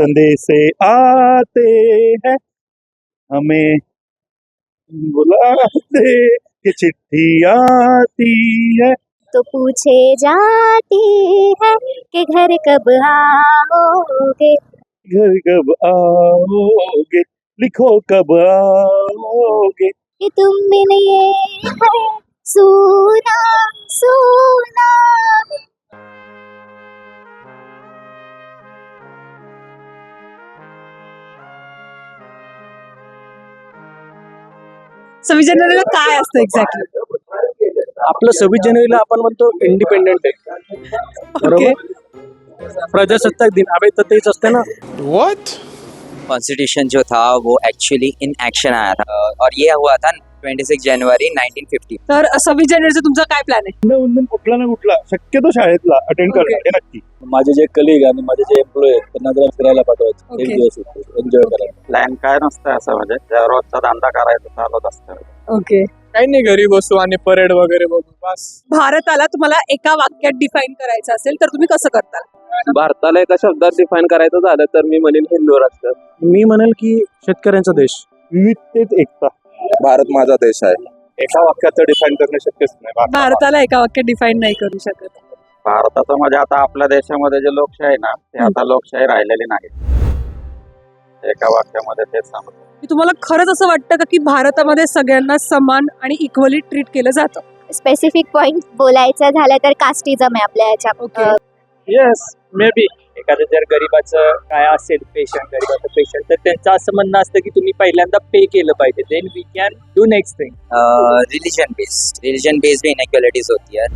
संदेशे आते हैं। हमें बुलाते कि चिट्ठी आती है। तो पूछे जाती है कि घर कब आओगे? घर कब आओगे? लिखो कब आओगे? कि तुम मिले सव्वीस जानेवारीला काय असतं एक्झॅक्टली आपलं सव्वीस जानेवारीला आपण म्हणतो इंडिपेंडेंट डे ओके प्रजासत्ताक दिन. अबे तर तेच असते ना. कॉन्स्टिट्यूशन जो था वो एक्चुअली इन एक्शन आया था. और ये हुआ था 26 जनवरी 1950 तर सव्वीस जानेवारीचा तुमचा काय प्लॅन आहे? नवंदन कुठला ना कुठला शक्यतो शाळेतला अटेंड Okay. करणं हे नक्की. माझे जे कलिग आणि माझे जे एम्प्लॉय आहेत त्यांना जरा फिरायला पाठवायचं. एक. दिवस एन्जॉय करायला प्लॅन काय नसतं असं म्हणजे ज्या रोजचा धंदा करायचा चालत असतं ओके काही नाही घरी बसू आणि परेड वगैरे बघू बस. भारताला तुम्हाला एका वाक्यात डिफाईन करायचं असेल तर तुम्ही कसं करता? भारताला एका शब्दात डिफाईन करायचं झालं तर मी म्हणेन हिंदू राष्ट्र. मी म्हणेल की शेतकऱ्यांचा देश. विविधतेत एकता. भारत माझा देश आहे. एका वाक्यात डिफाईन करणं शक्यच नाही भारत- भारताला एका वाक्यात डिफाईन नाही करू शकत. भारताचं म्हणजे आता आपल्या देशामध्ये जे लोकशाही आहे ना ते आता लोकशाही राहिलेली नाही. एका वाक्यामध्ये तेच सांगतो. की तुम्हाला खरंच असं वाटतं का की भारतामध्ये सगळ्यांना समान आणि इक्वली ट्रीट केलं जातं? स्पेसिफिक पॉइंट बोलायचं झालं तर कास्टिझम आहे आपल्या ह्याच्या ओके येस मे बी एखादं जर गरीबाचं काय असेल पेशंट गरीबाचं पेशंट तर त्यांचं असं म्हणणं असतं की तुम्ही पहिल्यांदा पे केलं पाहिजे. Then we can do next thing religion based religion based भी इनइक्वालिटीज होती है